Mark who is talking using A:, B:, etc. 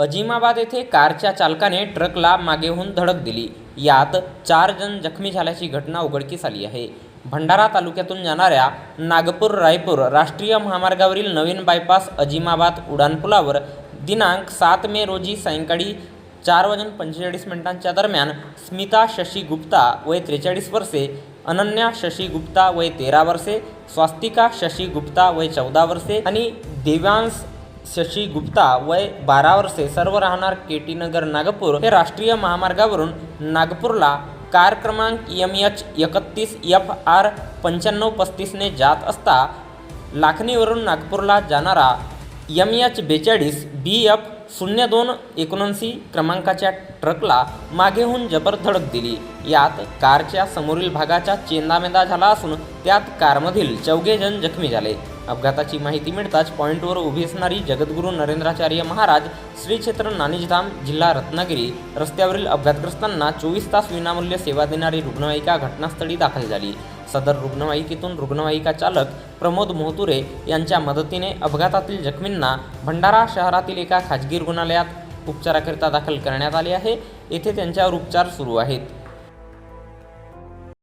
A: अजिमाबाद येथे कारच्या चालकाने ट्रकला मागेहून धडक दिली. यात चार जण जखमी झाल्याची घटना उघडकीस आली आहे. भंडारा तालुक्यातून जाणाऱ्या नागपूर रायपूर राष्ट्रीय महामार्गावरील नवीन बायपास अजिमाबाद उड्डाणपुलावर दिनांक सात मे रोजी सायंकाळी चार वाजून पंचेचाळीस मिनिटांच्या दरम्यान स्मिता शशी गुप्ता वय त्रेचाळीस वर्षे अनन्या शशी गुप्ता वय तेरा वर्षे स्वास्तिका शशी गुप्ता वय चौदा वर्षे आणि देवांश शशी गुप्ता वय बारा वर्षे सर्व राहणार के टी नगर नागपूर हे राष्ट्रीय महामार्गावरून नागपूरला कार क्रमांक एम एच एकतीस एफ आर पंच्याण्णव पस्तीसने जात असता लाखणीवरून नागपूरला जाणारा एम एच बेचाळीस बी एफ शून्य दोन एकोणऐंशी क्रमांकाच्या ट्रकला मागेहून जबर धडक दिली. यात कारच्या समोरील भागाचा चेंदामेंदा झाला असून त्यात कारमधील चौघे जण जखमी झाले. अपघाताची माहिती मिळताच पॉईंटवर उभी असणारी जगद्गुरू नरेंद्राचार्य महाराज श्रीक्षेत्र नानिजधाम जिल्हा रत्नागिरी रस्त्यावरील अपघातग्रस्तांना चोवीस तास विनामूल्य सेवा देणारी रुग्णवाहिका घटनास्थळी दाखल झाली. सदर रुग्णवाहिकेतून रुग्णवाहिका चालक प्रमोद मोहतुरे यांच्या मदतीने अपघातातील जखमींना भंडारा शहरातील एका खाजगी रुग्णालयात उपचाराकरिता दाखल करण्यात आले आहे. येथे त्यांच्यावर उपचार सुरू आहेत.